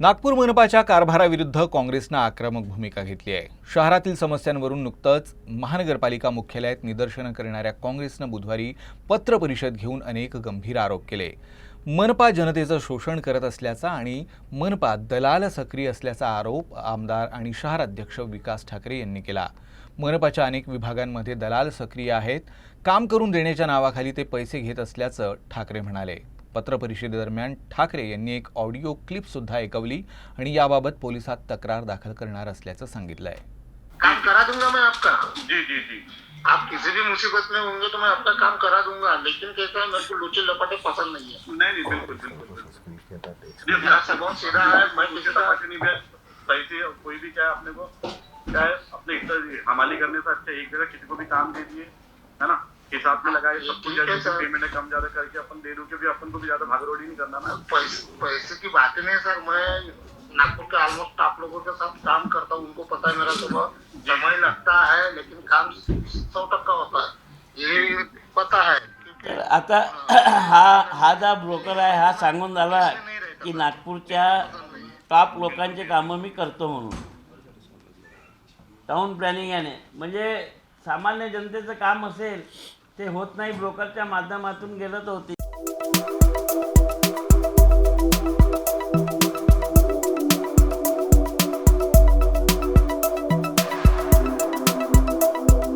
नागपूर मनपाच्या कारभाराविरुद्ध काँग्रेसनं आक्रमक भूमिका घेतली आहे. शहरातील समस्यांवरून नुकतंच महानगरपालिका मुख्यालयात निदर्शनं करणाऱ्या काँग्रेसनं बुधवारी पत्रपरिषद घेऊन अनेक गंभीर आरोप केले. मनपा जनतेचं शोषण करत असल्याचा आणि मनपा दलाल सक्रिय असल्याचा आरोप आमदार आणि शहराध्यक्ष विकास ठाकरे यांनी केला. मनपाच्या अनेक विभागांमध्ये दलाल सक्रिय आहेत. काम करून देण्याच्या नावाखाली ते पैसे घेत असल्याचं ठाकरे म्हणाले. पत्रपरिषदेदरम्यान ठाकरे यांनी एक ऑडिओ क्लिप सुद्धा ऐकवली आणि याबाबत पोलिसात तक्रार दाखल करणार असल्याचं सांगितलंय. काम करा दूंगा मैं आपका. जी जी जी. आप किसी भी मुसीबत में होंगे तो मैं आपका काम करा दूंगा. लेकिन कैसा है मेरे को लुचे लपाटे पसंद नहीं है. नहीं नहीं बिल्कुल बिल्कुल बिल्कुल. मेरा स्वभाव सीधा है मैं किसी नहीं मैं पैसे कोई भी चाहे अपने को चाहे अपने हमाली करने से अच्छा एक जगह किसी को भी काम दे दिए है ना? हिसाब में लगाए सब कुछ है, जैसे। पेमेंट कम ज्यादा करके अपन दे दो क्योंकि अपन को भी ज्यादा भागदौड़ी नहीं करना ना। पैसे पैसे की बात नहीं है सर मैं नागपुर के ऑलमोस्ट आप लोगों के साथ काम करता हूँ उनको पता है मेरा स्वभाव समय। लगता है लेकिन काम सौ टक्का होता है। ये पता है आता हा। हा जो ब्रोकर आहे हा सांगून झाला की नागपूरच्या टॉप लोकांचे कामं मी करतो म्हणून. टाऊन प्लॅनिंग याने. म्हणजे सामान्य जनतेचं काम असेल ते होत नाही ब्रोकरच्या माध्यमातून गेलं तर होते.